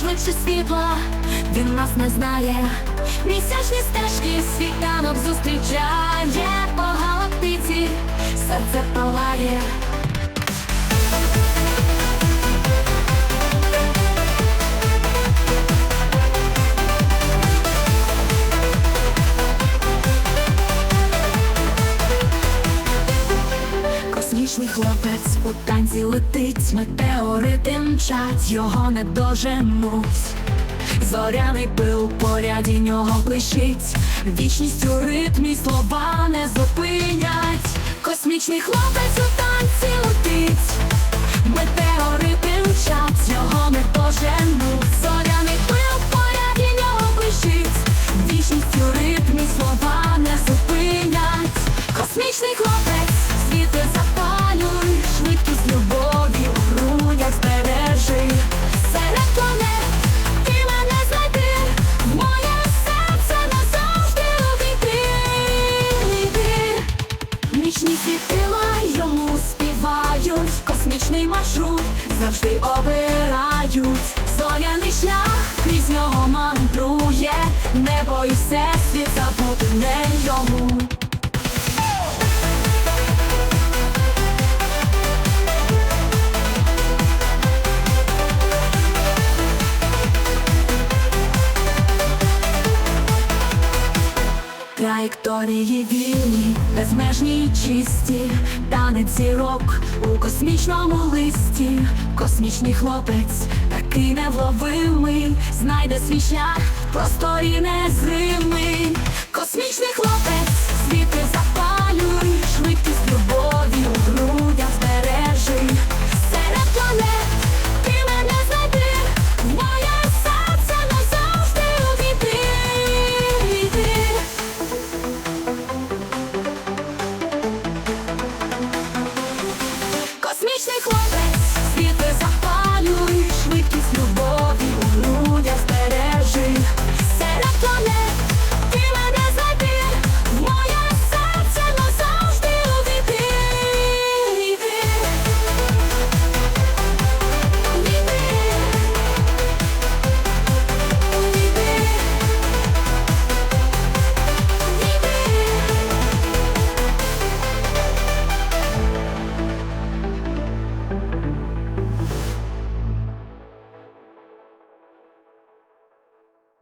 швидше світла, він нас не знає. Місячні стежки світанок зустрічає по галактиці, серце палає. Космічний хлопець у танці летить, метеорити мчать, його не доженуть. Зоряний пил поряді нього блищить, вічність у ритмі слова не зупинять. Космічний хлопець у танці світила йому співають, космічний маршрут завжди обирають. Зоряний шлях крізь нього мандрує, небо і всесвіт забути не йому. Траєкторії вільні, безмежні й чисті, танець зірок у космічному листі. Космічний хлопець, такий невловимий, знайде свій шлях в просторі незримий. Космічний хлопець.